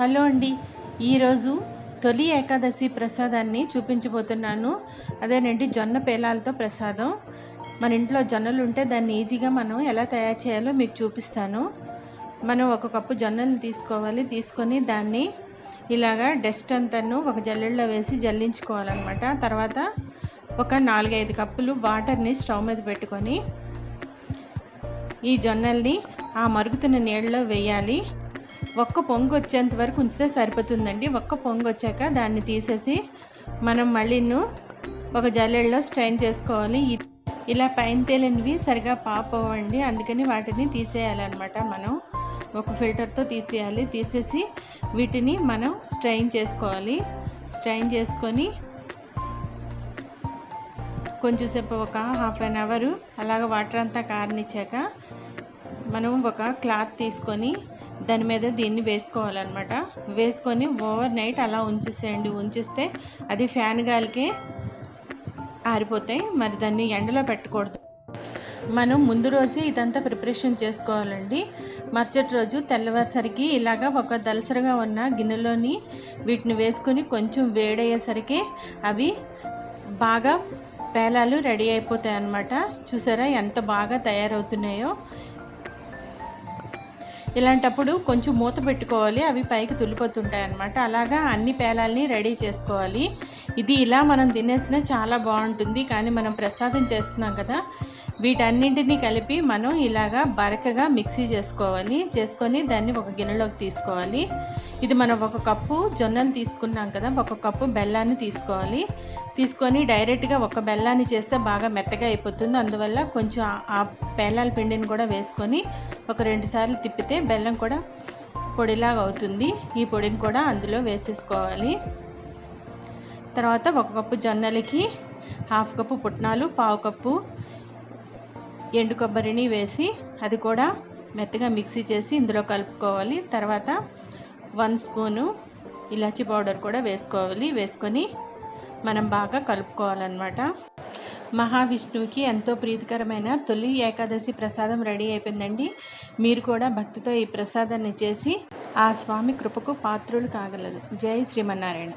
Hello అండి. ఈరోజు తొలి ఏకాదశి ప్రసాదాన్ని చూపించబోతున్నాను. అదేనండి జొన్న పేలాలతో ప్రసాదం. మన ఇంట్లో జొన్నలు ఉంటే దాన్ని ఈజీగా మనం ఎలా తయారు చేయాలో మీకు చూపిస్తాను. మనం ఒక కప్పు జొన్నలు తీసుకోవాలి. తీసుకొని దాన్ని ఇలాగా డస్ట్ అంతాను ఒక జల్లెడలో వేసి జల్లించుకోవాలన్నమాట. తర్వాత ఒక నాలుగైదు కప్పులు వాటర్ని స్టవ్ మీద పెట్టుకొని ఈ జొన్నల్ని ఆ మరుగుతున్న నీళ్ళలో వేయాలి. ఒక్క పొంగు వచ్చేంత వరకు ఉంచితే సరిపోతుందండి. ఒక్క పొంగు వచ్చాక దాన్ని తీసేసి మనం మళ్ళీను ఒక జల్లెడలో స్ట్రైన్ చేసుకోవాలి. ఇలా పైన తేలినవి సరిగా పాప్ అవ్వండి. అందుకని వాటిని తీసేయాలన్నమాట మనం. ఒక ఫిల్టర్తో తీసేయాలి. తీసేసి వీటిని మనం స్ట్రైన్ చేసుకోవాలి. స్ట్రైన్ చేసుకొని కొంచెం సేపు ఒక హాఫ్ అన్ అవర్ అలాగ వాటర్ అంతా కారనిచ్చాక మనం ఒక క్లాత్ తీసుకొని దాని మీద దీన్ని వేసుకోవాలన్నమాట. వేసుకొని ఓవర్ నైట్ అలా ఉంచేసేయండి. ఉంచిస్తే అది ఫ్యాన్ గాలికే ఆరిపోతాయి. మరి దాన్ని ఎండలో పెట్టకూడదు. మనం ముందు రోజే ఇదంతా ప్రిపరేషన్ చేసుకోవాలండి. మరుసటి రోజు తెల్లవారిసరికి ఇలాగా ఒక దలసరిగా ఉన్న గిన్నెలోని వీటిని వేసుకొని కొంచెం వేడయ్యేసరికి అవి బాగా పేలాలు రెడీ అయిపోతాయి అన్నమాట చూసారా ఎంత బాగా తయారవుతున్నాయో. ఇలాంటప్పుడు కొంచెం మూత పెట్టుకోవాలి అవి పైకి తుల్లిపోతుంటాయి అన్నమాట. అలాగా అన్ని పేలాల్ని రెడీ చేసుకోవాలి. ఇది ఇలా మనం తినేసినా చాలా బాగుంటుంది కానీ మనం ప్రసాదం చేస్తున్నాం కదా వీటన్నింటినీ కలిపి మనం ఇలాగా బరకగా మిక్సీ చేసుకోవాలి. చేసుకొని దాన్ని ఒక గిన్నెలోకి తీసుకోవాలి. ఇది మనం ఒక కప్పు జొన్నను తీసుకున్నాం కదా ఒక కప్పు బెల్లాన్ని తీసుకోవాలి. తీసుకొని డైరెక్ట్గా ఒక బెల్లాన్ని చేస్తే బాగా మెత్తగా అయిపోతుంది. అందువల్ల కొంచెం ఆ- ఆ పేలాల పిండిని కూడా వేసుకొని ఒక రెండు సార్లు తిప్పితే బెల్లం కూడా పొడిలాగా అవుతుంది. ఈ పొడిని కూడా అందులో వేసేసుకోవాలి. తర్వాత ఒక కప్పు జొన్నలకి హాఫ్ కప్పు పుట్నాలు పావు కప్పు ఎండు కొబ్బరిని వేసి అది కూడా మెత్తగా మిక్సీ చేసి ఇందులో కలుపుకోవాలి. తర్వాత వన్ స్పూను ఇలాచీ పౌడర్ కూడా వేసుకోవాలి. వేసుకొని మనం బాగా కలుపుకోవాలన్నమాట. మహావిష్ణువుకి ఎంతో ప్రీతికరమైన తొలి ఏకాదశి ప్రసాదం రెడీ అయిపోయిందండి. మీరు కూడా భక్తితో ఈ ప్రసాదాన్ని చేసి ఆ స్వామి కృపకు పాత్రులు కాగలరు. జై శ్రీమన్నారాయణ.